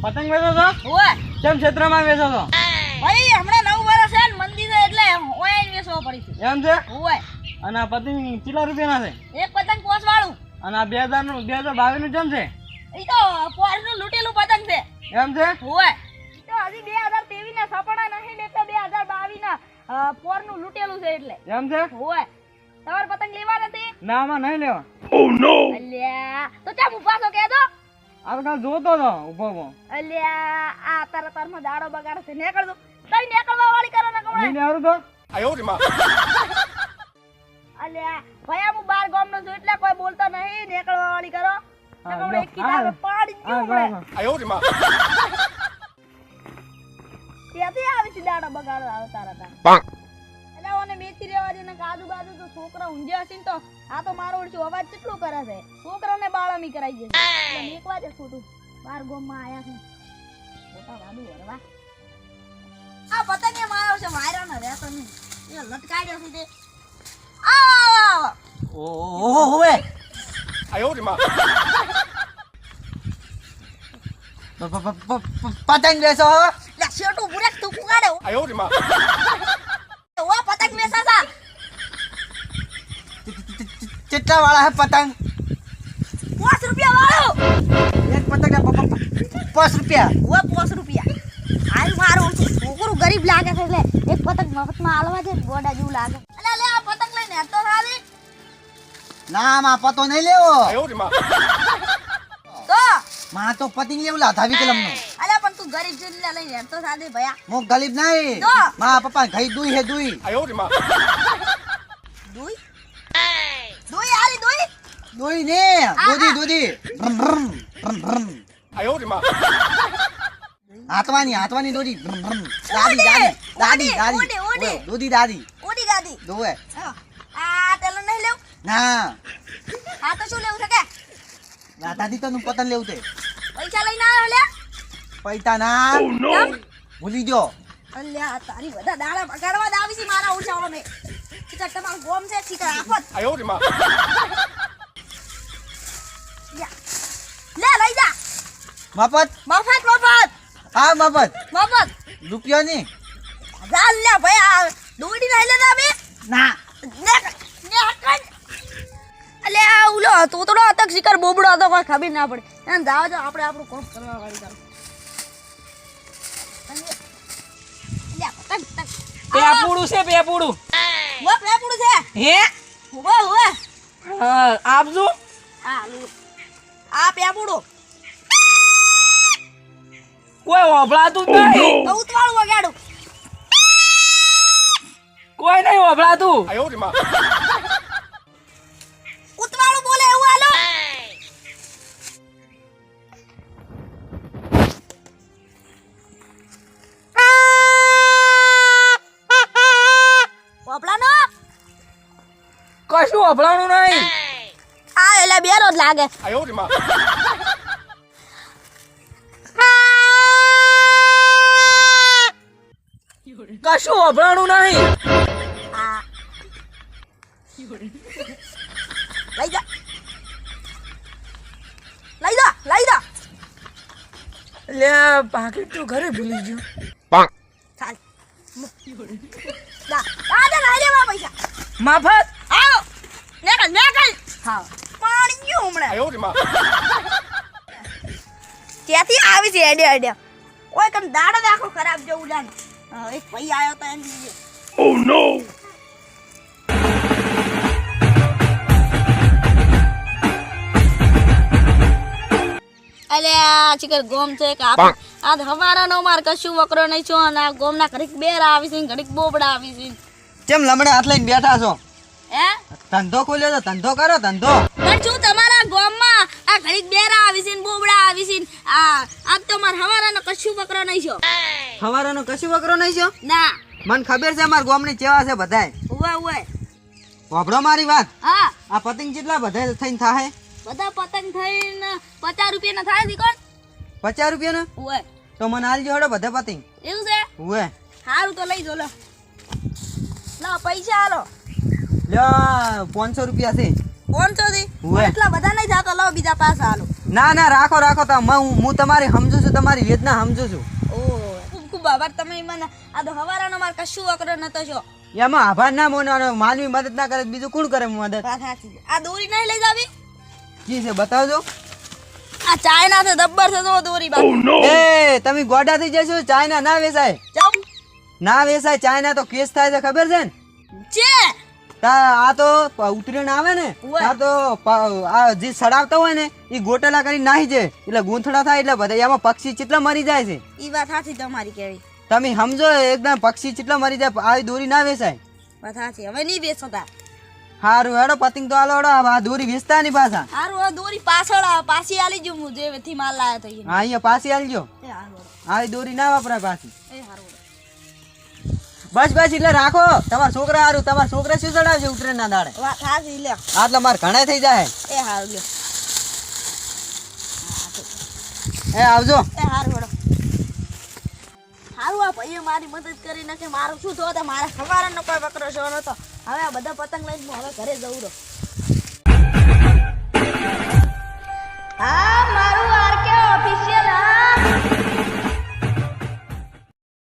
વેચો છો? ઓય કેમ ક્ષેત્રમાં વેચો છો? ભાઈ હમણાં નવ વર્ષ છે ને મંદિર એટલે ઓય વેચવો પડી છે. એમ છે? ઓય અને આ પતંગ કેટલા રૂપિયાના છે? એક પતંગ પોસ વાળું અને આ બે હજારનું બે હજાર બાવીસનું કેમ છે? એ તો પોસનું લૂટેલું પતંગ છે. એમ છે? ઓય તો હજી બે હજાર તેવીસ ના સપડા નહીં ને હજાર બાવીસ ના પોરનું લૂટેલું છે એટલે. એમ છે? ઓય તમારે પતંગ લેવા નથી? ના આમાં નહીં લેવા. અલ્યા. તો ચા ઊભા છો કે દો આ જોતો હતો ઊભો ઊભો અલ્યા આ તારા તારમાં દાડો બગાડે છે. નીકળ દો તઈ નીકળવા વાળી કરો ને કમળે નહીં આવડું તો? અલ્યા ભયા હું બાર ગામ નો છું એટલે કોઈ બોલતો નહીં. નીકળવા વાળી કરો. હા, નકર લો. એક કિતાબે પાડી. ત્યાંથી આવી છે દાડો બગાડો આવે તારા તાર? એટલે ઓને મેથી રેવા દે ને કાજુ બાજુ તો છોકરા ઊંઘ્યા હશે ને તો આ તો મારો ઓળખ્યો અવાજ કેટલો કરે છે? છોકરાને બાળામી કરાઈ જશે એક મેકવા દે ખોટું. બાર ગામમાં આયા છે. મોટા વાદુ હરવા આ પતંગે માર્યો છે વાયરો ને રહેતો નહીં. એ લટકાડ્યો છે તે. આવો આવો ઓહો હોવે આયો રે પ- પ- પ- પતંગ લેશો લે શેટું બુરેક તું કુગાડે ઓ પતંગ વેચા તા કેટલા વાળા હે પતંગ. પાંચ રૂપિયા વાળો. એક પતંગ ના પ- પ- પ- પાંચ રૂપિયા. ઓ પાંચ રૂપિયા. હાલ મારું છોકરું ગરીબ લાગે છે એટલે એક પતંગ મફતમાં આલવા છે ગોડા જેવું લાગે. અલે લે આ પતંગ લઈને હેઠતો સારી ના માં પતો નહીં લેવો. તો? માં તો પતંગ લેવું લાધા વિકલમનું અલે પણ તું ગરીબ છે એટલે લઈને હેઠતો સારી ભયા. હું ગરીબ નહીં. તો? માં પપ્પા ઘઈ દુઈ હે દુઈ. દુઈ દુઈ? આલી દુઈ ને દોધી દૂધી ભ્રમ ભ્રમ ભ્રમ ભ્રમ હાથવાની હાથવાની દૂધી ભ્રમ ભ્રમ દાદી દાદી દાદી દાદી ઓડી, ઓડી. ઓય, દૂધી દાદી ઓડી ગાદી દોવે હા. આ તેલ નહીં લેવું ના આ તો શું લેવું છે કે દાદી તો નું પતંગ લેવું તે પૈસા લઈને આવ્યો લે પૈતા ના? ભૂલી ગયો અલ્યા તારી બધા દાડા બગાડવા દાવી છે મારા ઉછાળો ચીકર તમારું ગોમ છે આફત. મફત? મફત મફત. હા મફત. મફત. રૂપિયો ની ચાલ લે ભાઈ આ દોડી નહીં લેતા બે ના. અલે આ ઉલો તો હતો અતક શિકાર બોબડો હતો કોઈ ખબર ના પડે. એને જાવ જો આપણે આપણું કોમ કરવા વાળી પતંગ પેપુડું છે પેપુડું વો પેપડું છે. હે? ઊભો હા, આપજો. આ આ પેપડું કોઈ વભળાતું નહીં. તો ઉતવાળું વગાડું. કોઈ નહીં વભળાતું ઉતવાળું બોલે એવું હાલો. કશું વભળાનું નહીં. આ એટલે બેરો જ લાગે. કશું વભળાનું નહીં. લઈ જા. લઈ જા લઈ જા. લે પાકીટ તો ઘરે ભૂલી ગયો. ચાલ. આ દે લઈ લેવા પૈસા. મફત આવો. નીકળ નીકળ. હા. પાણી ગયું હમણાં. ત્યાંથી આવી છે એડે એડે કોઈ કમ દાડો દાખો ખરાબ જેવું હા, એક ભાઈ આવ્યો તો એમ લીધે. અલે આ ચીકર ગોમ છે કે આપ આ હવારા નો માર કશું વકરો નહીં છો અને આ ગોમના ઘડીક બેર આવી છે ઘડીક બોબડા આવી છે. કેમ લમડે હાથ લઈને બેઠા છો? હે? ધંધો ખોલ્યો તો ધંધો કરો ધંધો. પણ શું તમારા ગામમાં આ ઘડીક બેરા આવી છે ને બોબડા આવી છે ને? આ આજ તો માર હવારાનો કશું વકરો નહીં છો. હવારનો કશું વકરો નહીં છો? ના. મને ખબર છે અમારા ગામની ચેવા છે બધાય. ઉવા ઉવા. વાપરો મારી વાત. હા. આ પતંગ કેટલા બધા થઈને થાય બધા પતંગ થઈને પચાસ રૂપિયાના થાય છે કોણ પચાસ રૂપિયાના? ઉવે. તો મને હાલજો હડો બધા પતંગ. એવું છે? ઉવે. સારું તો લઈ જો લો. લો પૈસા હાલો લ્યો પાંચસો રૂપિયા છે. પાંચસો થી એટલા બધા નહીં જાતો લો બીજા પાસે હાલો ના ના રાખો રાખો તો હું હું તમારી સમજુ છું તમારી વેદના સમજુ છું. આભાર તમે મને આ તો હવારાનો માર કશું અકરો નતો છો એમાં આભાર ના મોનવાનો માનવી મદદ ના કરે બીજું કોણ કરે મદદ? આ દોરી નહીં લઈ જાવી? જી છે બતાવજો. આ ચાઇના છે દબ્બર છે તો દોરી બા એ તમે ગોડા થઈ જશો ચાઇના ના વેચાય ના વેચાય ચાઇના તો કેસ થાય છે ખબર છે ને? છે આ તો ઉતરણ આવે ને આ તો આ જે સડાવતા હોય ને એ ગોટેલા કરી નાહી જાય. એટલે ગૂંથડા થાય એટલે બધા એમાં પક્ષી ચેટલા મરી જાય છે. એ વાત સાચી તમારી કેવી. તમે સમજો એકદમ પક્ષી ચેટલા મરી જાય આવી દોરી ના વેચાય વાત સાચી. હવે નહીં વેચતા હારું હેડો પતિંગ તો આલો હેડો આ દોરી વેચતા ની પાછા. હારું આ દોરી પાછળ આ પાછી આલી જો હું જેથી માલ લાયો તો હા અહીંયા પાછી આલજો. આવી દોરી ના વપરાય પાછી. બસ બસ એટલે રાખો. તમારા છોકરા હારું તમારા છોકરા શું ચડાવશે ઉતરે ના દાડે સાચી મારે ઘણા થઈ જાય એ હારું એ આવજો. એ હારું હેડો હારું આ ભાઈએ મારી મદદ કરી નાખે. મારું શું થયું? તો મારા ખવારનો કોઈ વકરો શો નતો હવે આ બધા પતંગ લઈને હું હવે ઘરે જઉં રહો. હા મારું આરકે ઓફિશિયલ હા.